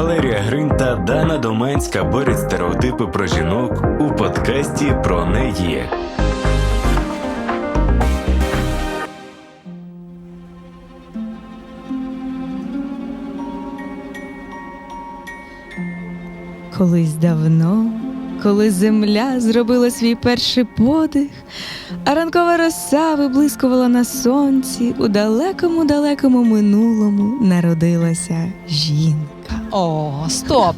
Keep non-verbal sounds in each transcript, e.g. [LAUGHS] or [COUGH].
Валерія Грин та Дана Доманська борють стереотипи про жінок у подкасті про неї. Колись давно, коли земля зробила свій перший подих, а ранкова роса виблискувала на сонці, у далекому далекому минулому народилася жінка. О, стоп!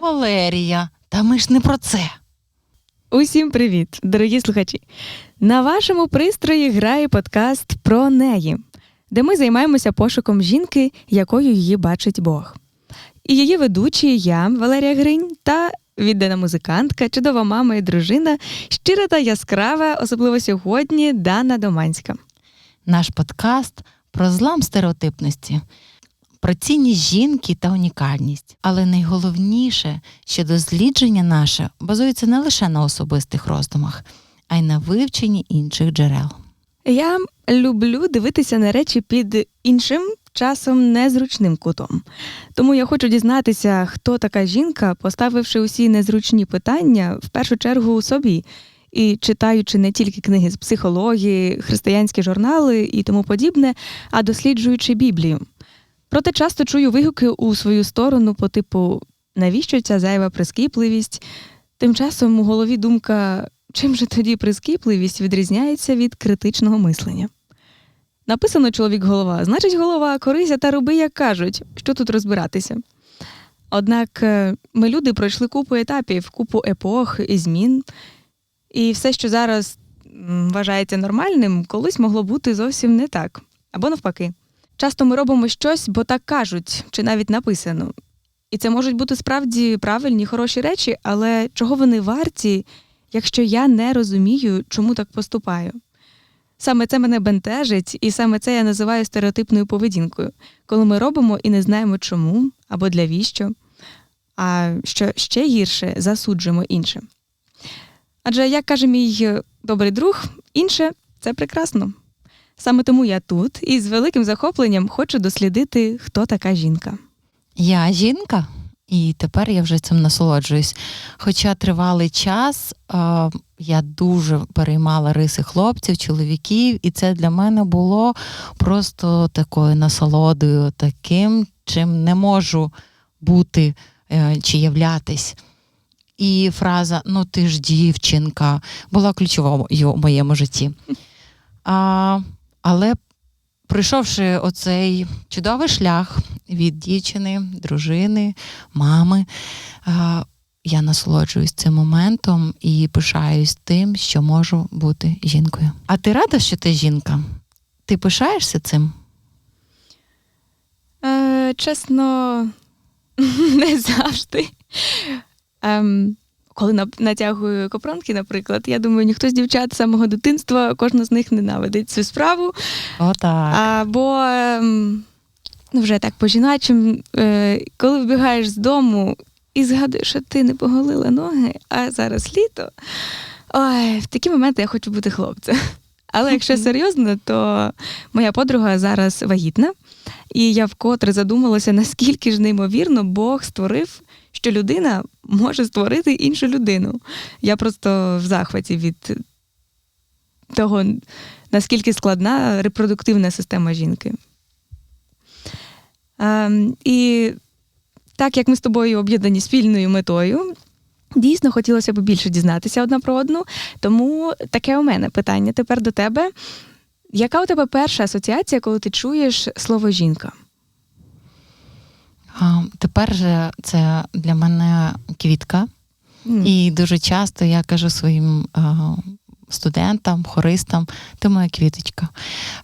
Валерія, та ми ж не про це. Усім привіт, дорогі слухачі! На вашому пристрої грає подкаст про неї, де ми займаємося пошуком жінки, якою її бачить Бог. І її ведучі я, Валерія Гринь, та віддана музикантка, чудова мама і дружина, щира та яскрава, особливо сьогодні, Дана Доманська. Наш подкаст про злам стереотипності, про цінність жінки та унікальність. Але найголовніше, що дослідження наше базується не лише на особистих роздумах, а й на вивченні інших джерел. Я люблю дивитися на речі під іншим, часом незручним кутом. Тому я хочу дізнатися, хто така жінка, поставивши усі незручні питання в першу чергу собі. І читаючи не тільки книги з психології, християнські журнали і тому подібне, а досліджуючи Біблію. Проте часто чую вигуки у свою сторону по типу навіщо ця зайва прискіпливість? Тим часом у голові думка, чим же тоді прискіпливість відрізняється від критичного мислення? Написано чоловік голова, значить, голова, корися та роби, як кажуть, що тут розбиратися. Однак е, ми люди пройшли купу етапів, купу епох і змін, і все, що зараз вважається нормальним, колись могло бути зовсім не так, або навпаки. Часто ми робимо щось, бо так кажуть, чи навіть написано. І це можуть бути справді правильні, хороші речі, але чого вони варті, якщо я не розумію, чому так поступаю? Саме це мене бентежить, і саме це я називаю стереотипною поведінкою, коли ми робимо і не знаємо чому або для віщо, а що ще гірше засуджуємо інше. Адже, як каже мій добрий друг, інше це прекрасно. Саме тому я тут і з великим захопленням хочу дослідити, хто така жінка. Я жінка, і тепер я вже цим насолоджуюсь. Хоча тривалий час е, я дуже переймала риси хлопців, чоловіків, і це для мене було просто такою насолодою, таким, чим не можу бути е, чи являтись. І фраза Ну ти ж дівчинка була ключова в моєму житті. А, але пройшовши оцей чудовий шлях від дівчини, дружини, мами, я насолоджуюсь цим моментом і пишаюсь тим, що можу бути жінкою. А ти рада, що ти жінка? Ти пишаєшся цим? Е, чесно, [LAUGHS] не завжди. Ем, коли натягую копронки, наприклад, я думаю, ніхто з дівчат з самого дитинства, кожна з них ненавидить цю справу. Отак. Або ем, ну, вже так по-жіночим, е, коли вбігаєш з дому і згадуєш, що ти не поголила ноги, а зараз літо. Ой, в такі моменти я хочу бути хлопцем. Але якщо серйозно, то моя подруга зараз вагітна, і я вкотре задумалася, наскільки ж неймовірно Бог створив, що людина може створити іншу людину. Я просто в захваті від того, наскільки складна репродуктивна система жінки. Ем, і так як ми з тобою об'єднані спільною метою, дійсно хотілося б більше дізнатися одна про одну. Тому таке у мене питання тепер до тебе. Яка у тебе перша асоціація, коли ти чуєш слово жінка? А, тепер же це для мене квітка. mm. І дуже часто я кажу своїм студентам, хористам, ти моя квіточка.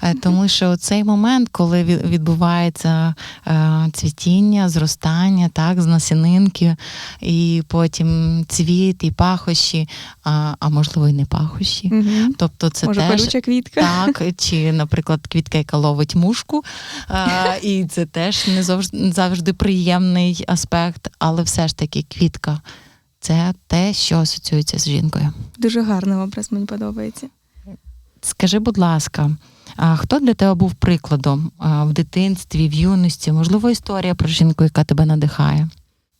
Е, Тому що цей момент, коли відбувається е, цвітіння, зростання, так, з насінинки, і потім цвіт, і пахощі, а, а можливо, і не пахощі. Мгм. Тобто це Може, теж колюча квітка? так, чи, наприклад, квітка, яка ловить мушку, а, і це теж не завжди приємний аспект, але все ж таки квітка це те, що асоціюється з жінкою. Дуже гарний образ, мені подобається. Скажи, будь ласка, А хто для тебе був прикладом в дитинстві, в юності? Можливо, історія про жінку, яка тебе надихає?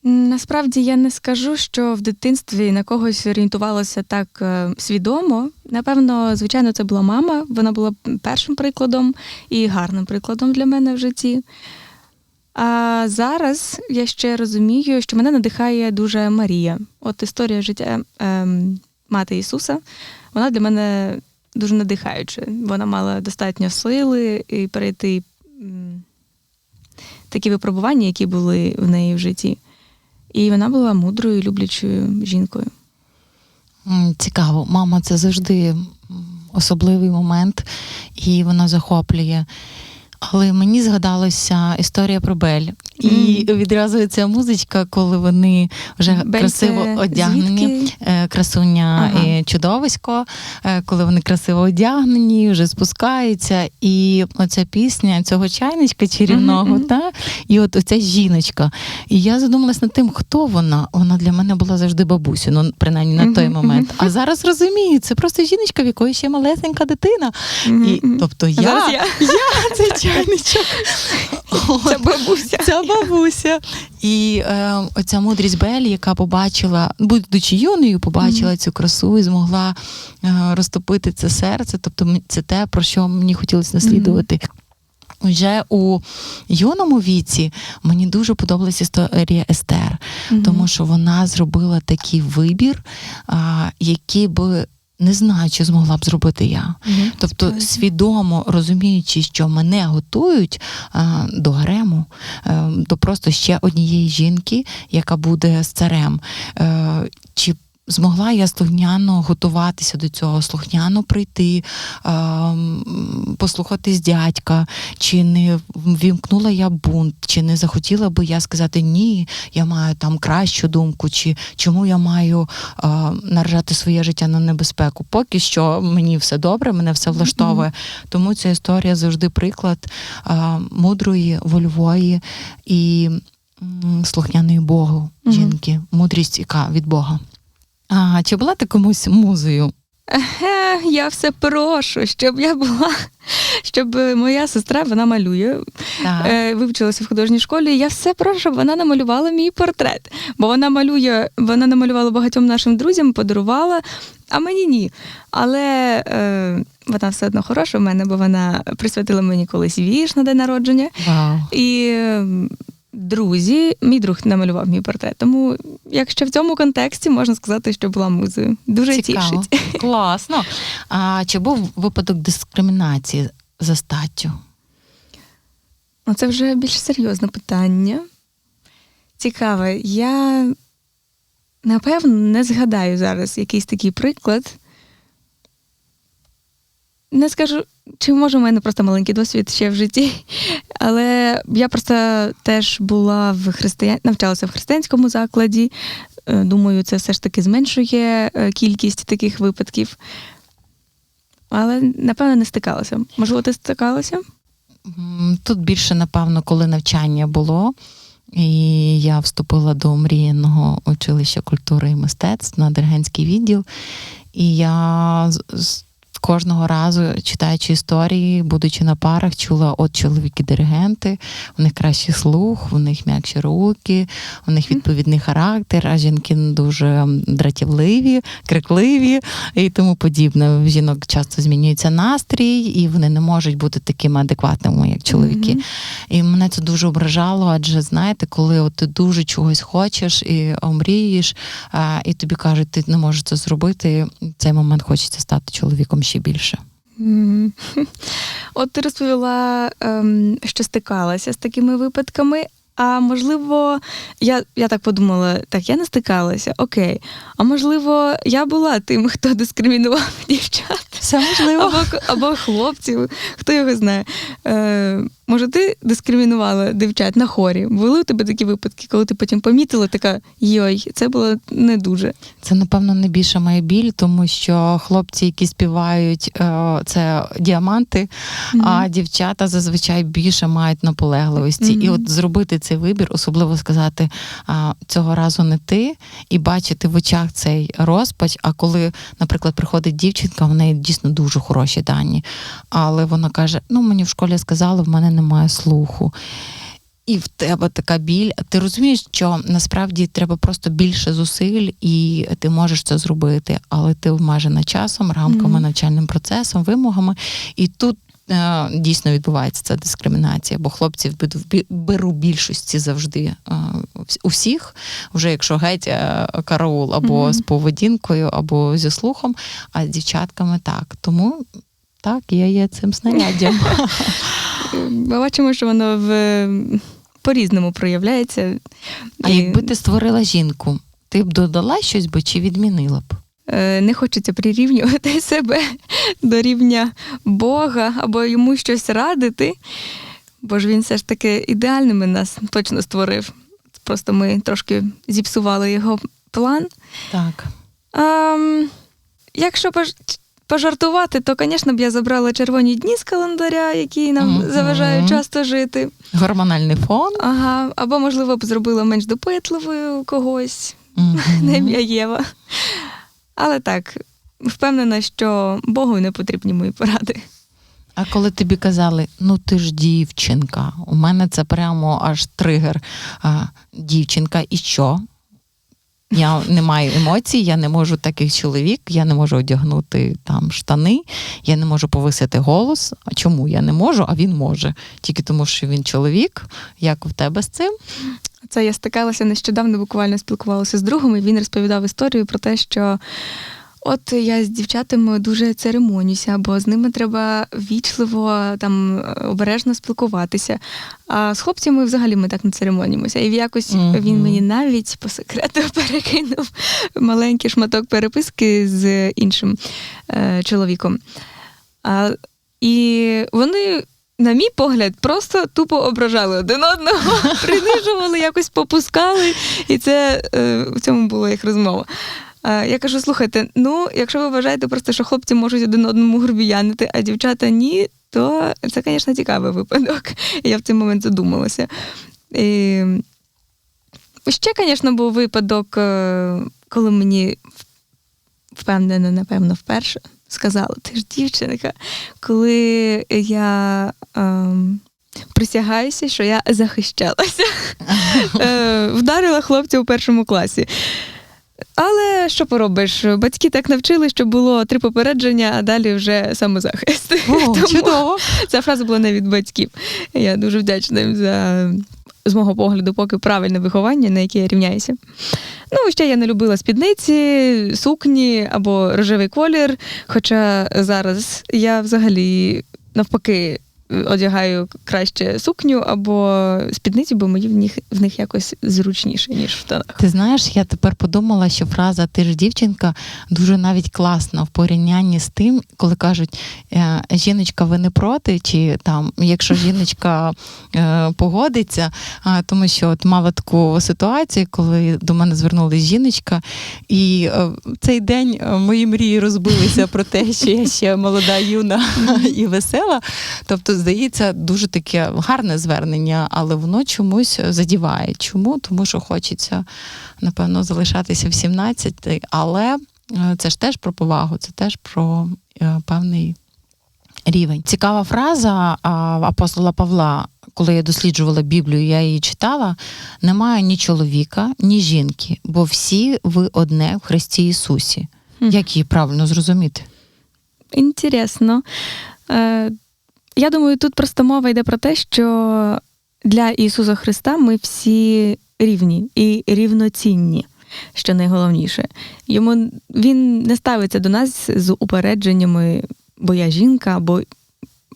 Насправді я не скажу, що в дитинстві на когось орієнтувалося так е, свідомо. Напевно, звичайно, це була мама. Вона була першим прикладом і гарним прикладом для мене в житті. А зараз я ще розумію, що мене надихає дуже Марія. От історія життя ем, мати Ісуса, вона для мене дуже надихаюча. Вона мала достатньо сили і перейти такі випробування, які були в неї в житті. І вона була мудрою, люблячою жінкою. Цікаво, мама, це завжди особливий момент, і вона захоплює. Але мені згадалася історія про Бель. І Мгм. відразу ця музичка, коли вони вже Бель красиво одягнені. звідки? Е, Красуня Ага. і чудовисько, е, коли вони красиво одягнені, вже спускаються. І оця пісня цього чайничка чарівного, Мгм, мгм. та і от оця жіночка. І я задумалась над тим, хто вона. Вона для мене була завжди бабусю, ну принаймні на той Мгм, момент. А зараз розумію, це просто жіночка, в якої ще малесенька дитина. І, тобто я, Зараз я. цей чайничок. Це бабуся. Ця бабуся. І е, оця мудрість Белі, яка побачила, будучи юною, побачила цю красу і змогла е, розтопити це серце. Тобто це те, про що мені хотілося наслідувати. Вже у юному віці мені дуже подобалася історія Естер, Мгм. тому що вона зробила такий вибір, а, який би не знаю, чи змогла б зробити я. Мгм. Тобто, Справді. свідомо розуміючи, що мене готують а, до гарему, а, до просто ще однієї жінки, яка буде з царем. А, чи змогла я слухняно готуватися до цього, слухняно прийти, послухатись дядька, чи не вімкнула я бунт, чи не захотіла би я сказати ні, я маю там кращу думку, чи чому я маю наражати своє життя на небезпеку. Поки що мені все добре, мене все влаштовує. Тому ця історія завжди приклад мудрої, вольової і слухняної Богу жінки, мудрість, яка від Бога. А, чи була ти комусь музою? Е, я все прошу, щоб я була, щоб моя сестра вона малює, Так. е, вивчилася в художній школі. Я все прошу, щоб вона намалювала мій портрет. Бо вона малює, вона намалювала багатьом нашим друзям, подарувала, а мені ні. Але е, вона все одно хороша в мене, бо вона присвятила мені колись вірш на день народження. Вау. І е, друзі, мій друг намалював мій портрет. Тому, якщо в цьому контексті можна сказати, що була музою. Дуже Цікаво. тішить. [LAUGHS] Класно. А чи був випадок дискримінації за статтю? Ну, це вже більш серйозне питання. Цікаве. Я напевно не згадаю зараз якийсь такий приклад. Не скажу, чи може у мене просто маленький досвід ще в житті, [LAUGHS] але я просто теж була в християн... навчалася в християнському закладі. Е, Думаю, це все ж таки зменшує е, кількість таких випадків. Але, напевно, не стикалася. Можливо, ти стикалася? Тут більше, напевно, коли навчання було. І я вступила до мріяного училища культури і мистецтв на диригентський відділ. І я кожного разу, читаючи історії, будучи на парах, чула от чоловіки-диригенти, у них кращий слух, у них м'якші руки, у них відповідний характер, а жінки дуже дратівливі, крикливі і тому подібне. В жінок часто змінюється настрій, і вони не можуть бути такими адекватними, як чоловіки. Мгм. І мене це дуже ображало, адже знаєте, коли от ти дуже чогось хочеш і омрієш, і тобі кажуть, ти не можеш це зробити. В цей момент хочеться стати чоловіком ще більше. [LAUGHS] От ти розповіла, ем, що стикалася з такими випадками. А можливо, я, я так подумала, так, я не стикалася, окей. А можливо, я була тим, хто дискримінував [LAUGHS] дівчат Все можливо. або, або хлопців, хто його знає. Е, може, ти дискримінувала дівчат на хорі? Були у тебе такі випадки, коли ти потім помітила, така йой, це було не дуже. Це, напевно, найбільша моя біль, тому що хлопці, які співають, е, це діаманти, а дівчата зазвичай більше мають наполегливості. І от зробити цей вибір, особливо сказати цього разу не ти, і бачити в очах цей розпач. А коли, наприклад, приходить дівчинка, в неї дійсно дуже хороші дані. Але вона каже: ну мені в школі сказали, в мене немає слуху. І в тебе така біль. Ти розумієш, що насправді треба просто більше зусиль, і ти можеш це зробити, але ти обмежена часом, рамками, Мгм. навчальним процесом, вимогами. І тут е, дійсно відбувається ця дискримінація, бо хлопців беру більшості завжди е, вс- у всіх, вже якщо геть е, караул або Мгм. з поведінкою, або зі слухом, а з дівчатками так. Тому так, я є цим снаряддям. [LAUGHS] Ми бачимо, що воно в по-різному проявляється. А І, якби ти створила жінку, ти б додала щось би чи відмінила б? е, не хочеться прирівнювати [LAUGHS] себе до рівня Бога або йому щось радити, бо ж він все ж таки ідеальними нас точно створив. Просто ми трошки зіпсували його план. Так. Ем, якщо пожартувати, то, звісно б я забрала червоні дні з календаря, які нам Мгм. заважають часто жити. Гормональний фон. Ага, або, можливо, б зробила менш допитливою когось, Мгм. на ім'я Єва. Але так, впевнена, що Богу не потрібні мої поради. А коли тобі казали, ну ти ж дівчинка, у мене це прямо аж тригер. А, дівчинка, і що? Я не маю емоцій, я не можу таких чоловік, я не можу одягнути там штани, я не можу повисити голос. А чому я не можу, а він може? Тільки тому, що він чоловік. Як в тебе з цим? Це я стикалася нещодавно, буквально спілкувалася з другом, і він розповідав історію про те, що от я з дівчатами дуже церемонюся, бо з ними треба вічливо там обережно спілкуватися. А з хлопцями взагалі ми так не церемонімося. І якось Мгм. він мені навіть по секрету [LAUGHS] перекинув маленький шматок переписки з іншим е, чоловіком. А, і вони. На мій погляд, просто тупо ображали один одного, [LAUGHS] принижували, якось попускали, і це е, в цьому була їх розмова. Е, я кажу: слухайте, ну, якщо ви вважаєте просто, що хлопці можуть один одному грубіянити, а дівчата ні, то це, звісно, цікавий випадок. [LAUGHS] Я в цей момент задумалася. І... Ще, звісно, був випадок, е, коли мені впевнено, напевно, вперше сказали, ти ж дівчинка, коли я ем, присягаюся, що я захищалася, [LAUGHS] Е, вдарила хлопця у першому класі. Але що поробиш? Батьки так навчили, що було три попередження, а далі вже самозахист. О, [LAUGHS] Тому чудово. Ця фраза була не від батьків. Я дуже вдячна їм за, з мого погляду, поки правильне виховання, на яке я рівняюся. Ну, ще я не любила спідниці, сукні або рожевий колір. Хоча зараз я взагалі навпаки одягаю краще сукню або спідницю, бо мені в них, в них якось зручніше, ніж в штанах. Ти знаєш, я тепер подумала, що фраза Ти ж дівчинка дуже навіть класна в порівнянні з тим, коли кажуть, «Е, жіночка, ви не проти, чи там, якщо [LAUGHS] жіночка е, погодиться, тому що от мала таку ситуацію, коли до мене звернулася жіночка, і е, цей день мої мрії розбилися про те, що я ще молода, юна [LAUGHS] і весела. Тобто, здається, дуже таке гарне звернення, але воно чомусь задіває. Чому? Тому що хочеться, напевно, залишатися в 17, але е, це ж теж про повагу, це теж про е, певний рівень. Цікава фраза апостола Павла, коли я досліджувала Біблію, я її читала: немає ні чоловіка, ні жінки, бо всі ви одне в Христі Ісусі. Як її правильно зрозуміти? Інтересно. Я думаю, тут просто мова йде про те, що для Ісуса Христа ми всі рівні і рівноцінні, що найголовніше. Йому він не ставиться до нас з упередженнями, бо я жінка, або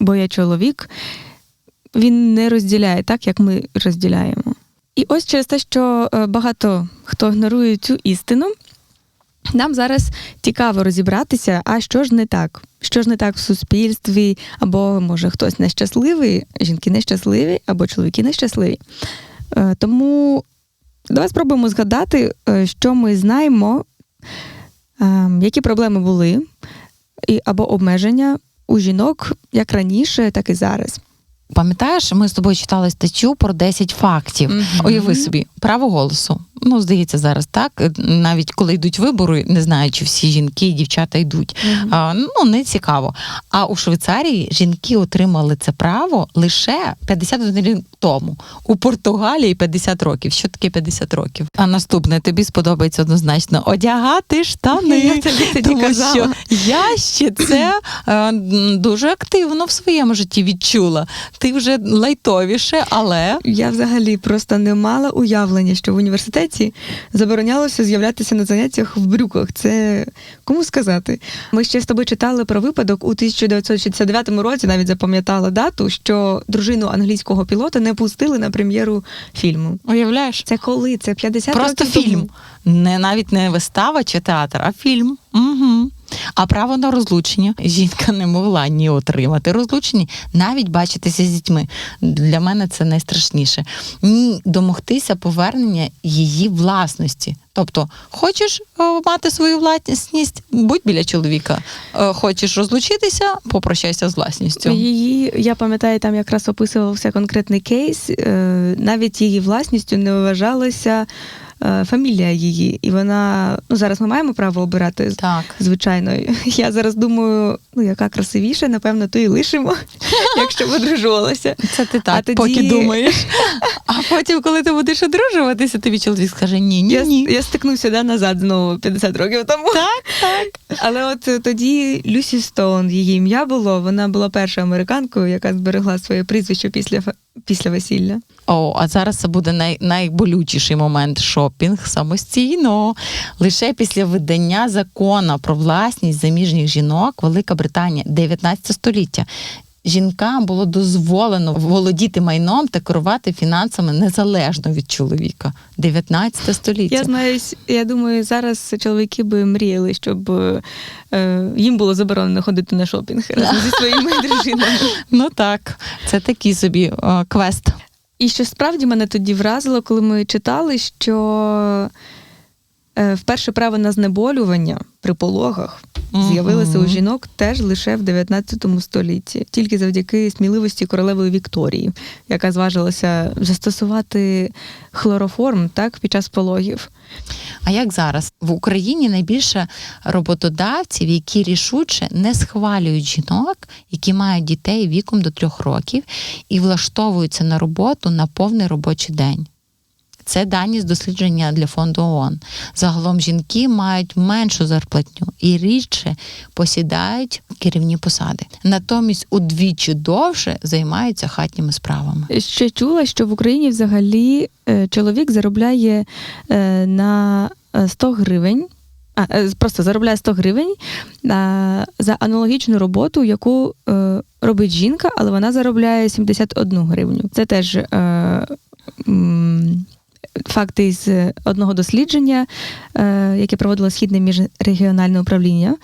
бо я чоловік. Він не розділяє так, як ми розділяємо. І ось через те, що е, багато хто ігнорує цю істину, нам зараз цікаво розібратися, а що ж не так? Що ж не так в суспільстві, або може хтось нещасливий, жінки нещасливі, або чоловіки нещасливі. Е, Тому давай спробуємо згадати, е, що ми знаємо, е, які проблеми були, або обмеження у жінок як раніше, так і зараз. Пам'ятаєш, ми з тобою читали статтю про 10 фактів. Уяви собі, право голосу. Ну, здається, зараз так. Навіть коли йдуть вибори, не знаю, чи всі жінки і дівчата йдуть. А, ну, не цікаво. А у Швейцарії жінки отримали це право лише 51 рік тому. У Португалії 50 років. Що таке 50 років? А наступне тобі сподобається однозначно одягати штани. Я тобі тоді Тому казала. що я ще це е, дуже активно в своєму житті відчула. Ти вже лайтовіше, але Я взагалі просто не мала уявлення, що в університеті заборонялося з'являтися на заняттях в брюках. Це кому сказати? Ми ще з тобою читали про випадок у 1969 році, навіть запам'ятала дату, що дружину англійського пілота не пустили на прем'єру фільму. уявляєш? Це коли? Це 50 Просто років фільм. Тому. Не навіть не вистава чи театр, а фільм. Угу. А право на розлучення жінка не могла ні отримати розлучення, навіть бачитися з дітьми. Для мене це найстрашніше. Ні домогтися повернення її власності. Тобто, хочеш е, мати свою власність, будь біля чоловіка. Е, Хочеш розлучитися, попрощайся з власністю. Її, я пам'ятаю, там якраз описувався конкретний кейс. е, Навіть її власністю не вважалася е, фамілія її. І вона, ну зараз ми маємо право обирати, Так. звичайно. Я зараз думаю, ну яка красивіша, напевно, то і лишимо, [LAUGHS] якщо б одружувалася. Це ти так А тоді- поки думаєш. А потім, коли ти будеш одружуватися, тобі чоловік скаже: ні, ні, Я, ні. я стикну сюди назад знову 50 років тому. Так, так. Але от е, тоді Люсі Стоун, її ім'я було. Вона була першою американкою, яка зберегла своє прізвище після після весілля. О, а зараз це буде най, найболючіший момент шопінг самостійно. Лише після видання закону про власність заміжніх жінок Велика Британія, 19 століття. Жінкам було дозволено володіти майном та керувати фінансами незалежно від чоловіка. 19 століття. Я знаю, я думаю, зараз чоловіки би мріяли, щоб е, їм було заборонено ходити на шопінг [LAUGHS] разом зі своїми [LAUGHS] дружинами. Ну так, це такий собі о, квест. І що справді мене тоді вразило, коли ми читали, що вперше право на знеболювання при пологах з'явилося у жінок теж лише в 19 столітті, тільки завдяки сміливості королеви Вікторії, яка зважилася застосувати хлороформ так під час пологів. А як зараз в Україні найбільше роботодавців, які рішуче не схвалюють жінок, які мають дітей віком до трьох років і влаштовуються на роботу на повний робочий день. Це дані з дослідження для фонду ООН. Загалом жінки мають меншу зарплатню і рідше посідають керівні посади. Натомість удвічі довше займаються хатніми справами. Ще чула, що в Україні взагалі е, чоловік заробляє е, на е, 100 гривень. А, е, просто заробляє 100 гривень а, за аналогічну роботу, яку е, робить жінка, але вона заробляє 71 гривню. Це теж е, м, факти із одного дослідження, е, яке проводило Східне міжрегіональне управління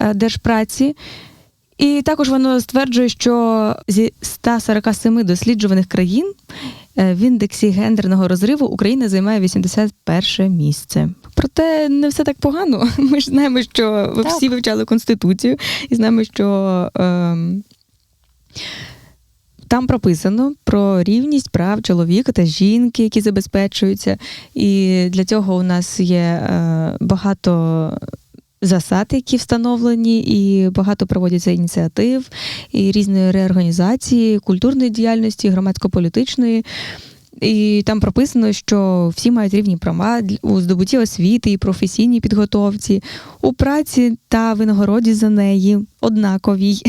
е, держпраці. І також воно стверджує, що зі 147 досліджуваних країн е, в індексі гендерного розриву Україна займає 81 місце. Проте не все так погано. [LAUGHS] Ми ж знаємо, що ви всі вивчали конституцію, і знаємо, що ем, там прописано про рівність прав чоловіка та жінки, які забезпечуються. І для цього у нас є е, багато засад, які встановлені, і багато проводяться ініціатив, і різної реорганізації, культурної діяльності, громадсько-політичної. І там прописано, що всі мають рівні права у здобутті освіти і професійній підготовці, у праці та винагороді за неї однаковій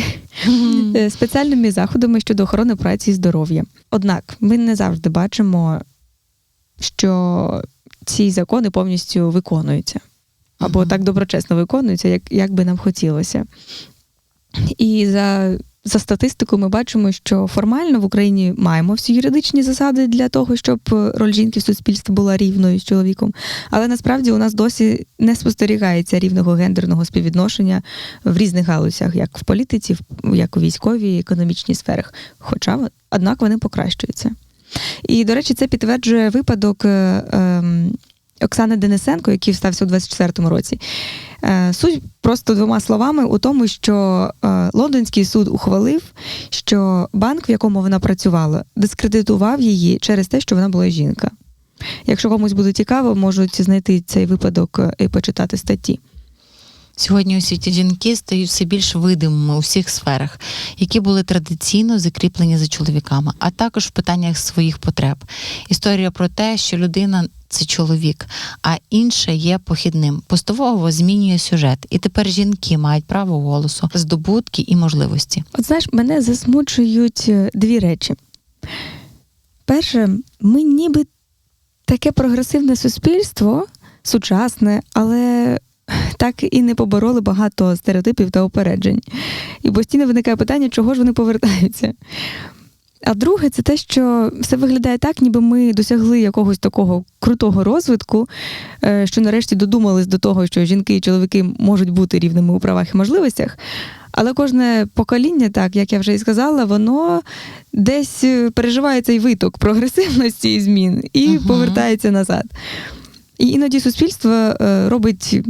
спеціальними заходами щодо охорони праці і здоров'я. Однак ми не завжди бачимо, що ці закони повністю виконуються або так доброчесно виконуються, як, як би нам хотілося. І за, за статистикою ми бачимо, що формально в Україні маємо всі юридичні засади для того, щоб е, роль жінки в суспільстві була рівною з чоловіком. Але насправді у нас досі не спостерігається рівного гендерного співвідношення в різних галузях, як в політиці, як у військовій, економічній сферах. Хоча однак вони покращуються. І, до речі, це підтверджує випадок е, ем, Оксани Денисенко, який стався у 24-му році. Е, Суть просто двома словами у тому, що е, лондонський суд ухвалив, що банк, в якому вона працювала, дискредитував її через те, що вона була жінка. Якщо комусь буде цікаво, можуть знайти цей випадок е, і почитати статті. Сьогодні у світі жінки стають все більш видимими у всіх сферах, які були традиційно закріплені за чоловіками, а також в питаннях своїх потреб. Історія про те, що людина це чоловік, а інше є похідним. Поступово змінює сюжет, і тепер жінки мають право голосу, здобутки і можливості. От знаєш, мене засмучують е, дві речі. Перше, ми ніби таке прогресивне суспільство, сучасне, але так і не побороли багато стереотипів та упереджень. І постійно виникає питання, чого ж вони повертаються. А друге, це те, що все виглядає так, ніби ми досягли якогось такого крутого розвитку, е, що нарешті додумались до того, що жінки і чоловіки можуть бути рівними у правах і можливостях. Але кожне покоління, так як я вже і сказала, воно десь е, переживає цей виток прогресивності і змін і Мгм. повертається назад. І іноді суспільство е, робить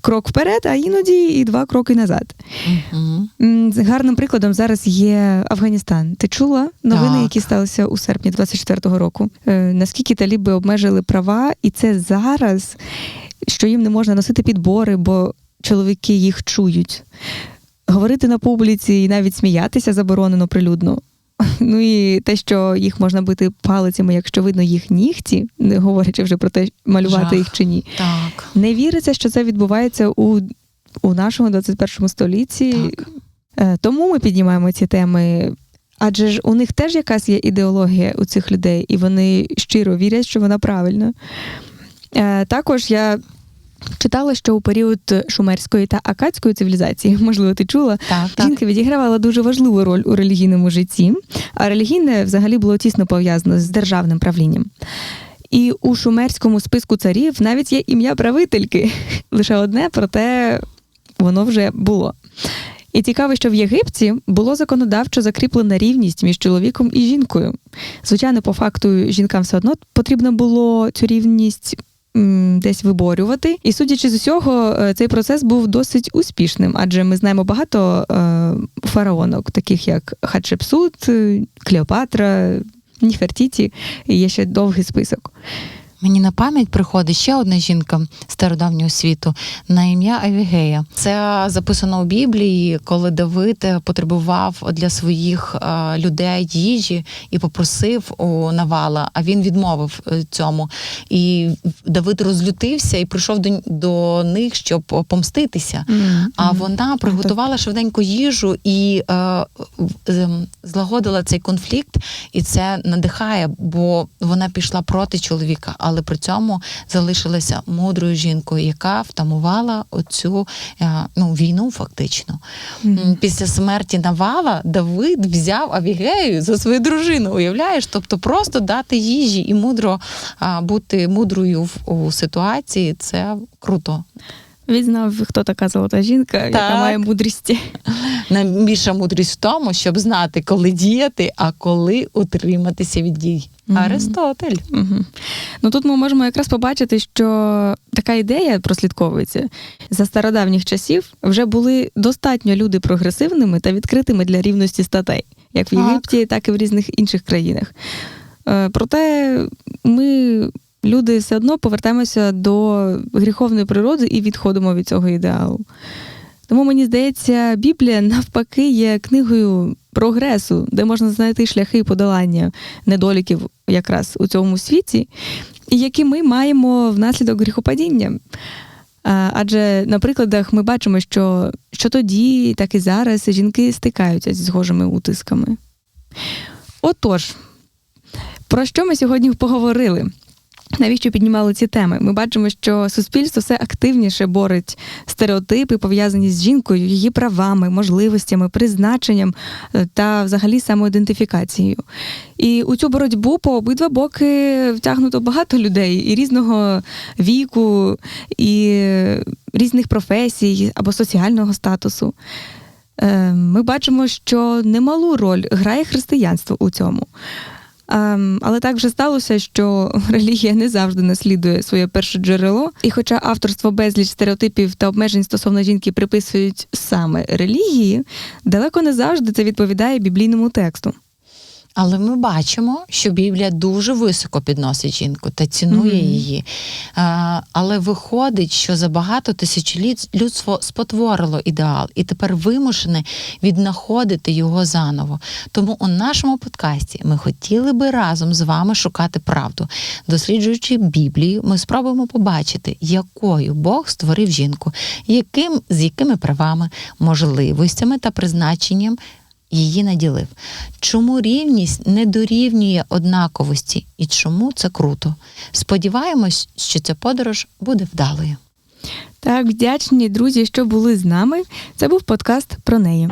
крок вперед, а іноді і два кроки назад. Угу. Гарним прикладом зараз є Афганістан. Ти чула новини, Так. які сталися у серпні 24-го року? Е, наскільки таліби обмежили права, і це зараз, що їм не можна носити підбори, бо чоловіки їх чують. Говорити на публіці і навіть сміятися заборонено прилюдно. [LAUGHS] Ну і те, що їх можна бити палицями, якщо видно їх нігті, не говорячи вже про те, малювати Жах. їх чи ні. Так. Не віриться, що це відбувається у, у нашому 21 столітті. Так. Е, Тому ми піднімаємо ці теми. Адже ж у них теж якась є ідеологія у цих людей, і вони щиро вірять, що вона правильна. Е, Також я читала, що у період шумерської та акадської цивілізації, [LAUGHS] можливо, ти чула, Так, так. відігравала дуже важливу роль у релігійному житті, а релігійне взагалі було тісно пов'язано з державним правлінням. І у шумерському списку царів навіть є ім'я правительки. [LAUGHS] Лише одне, проте воно вже було. І цікаво, що в Єгипті було законодавчо закріплена рівність між чоловіком і жінкою. Звичайно, по факту жінкам все одно потрібно було цю рівність десь виборювати. І судячи з усього, е, цей процес був досить успішним, адже ми знаємо багато е, фараонок, таких як Хатшепсут, е, Клеопатра, Ніфертіті, і є ще довгий список. Мені на пам'ять приходить ще одна жінка стародавнього світу на ім'я Авігея. Це записано у Біблії, коли Давид потребував для своїх е, людей їжі і попросив у Навала, а він відмовив е, цьому. І Давид розлютився і прийшов до, до них, щоб помститися. А вона приготувала швиденько їжу і е, ем, злагодила цей конфлікт, і це надихає, бо вона пішла проти чоловіка, але при цьому залишилася мудрою жінкою, яка втамувала оцю е, ну, війну, фактично. М, Після смерті Навала Давид взяв Авігею за свою дружину. Уявляєш? Тобто просто дати їжі і мудро бути мудрою в у ситуації це круто. Він знав, хто така золота жінка, яка має мудрість. Найбільша мудрість в тому, щоб знати, коли діяти, а коли утриматися від дій. Аристотель. Угу. Ну тут ми можемо якраз побачити, що така ідея прослідковується за стародавніх часів. Вже були достатньо люди прогресивними та відкритими для рівності статей, як в. Єгипті, так і в різних інших країнах. Е, Проте ми, люди, все одно повертаємося до гріховної природи і відходимо від цього ідеалу. Тому мені здається, Біблія навпаки є книгою прогресу, де можна знайти шляхи подолання недоліків якраз у цьому світі, і які ми маємо внаслідок гріхопадіння. Адже на прикладах ми бачимо, що, що тоді, так і зараз жінки стикаються зі схожими утисками. Отож, про що ми сьогодні поговорили? Навіщо піднімали ці теми? Ми бачимо, що суспільство все активніше борить стереотипи, пов'язані з жінкою, її правами, можливостями, призначенням е, та взагалі самоідентифікацією. І у цю боротьбу по обидва боки втягнуто багато людей і різного віку, і різних професій або соціального статусу. Е, Ми бачимо, що немалу роль грає християнство у цьому. Ем, Але так вже сталося, що [LAUGHS] релігія не завжди наслідує своє перше джерело. І хоча авторство безліч стереотипів та обмежень стосовно жінки приписують саме релігії, далеко не завжди це відповідає біблійному тексту. Але ми бачимо, що Біблія дуже високо підносить жінку та цінує Мгм. її. А, але виходить, що за багато тисячоліть людство спотворило ідеал і тепер вимушене віднаходити його заново. Тому у нашому подкасті ми хотіли би разом з вами шукати правду. Досліджуючи Біблію, ми спробуємо побачити, якою Бог створив жінку, яким, з якими правами, можливостями та призначенням її наділив. Чому рівність не дорівнює однаковості і чому це круто? Сподіваємось, що ця подорож буде вдалою. Так, вдячні друзі, що були з нами. Це був подкаст про неї.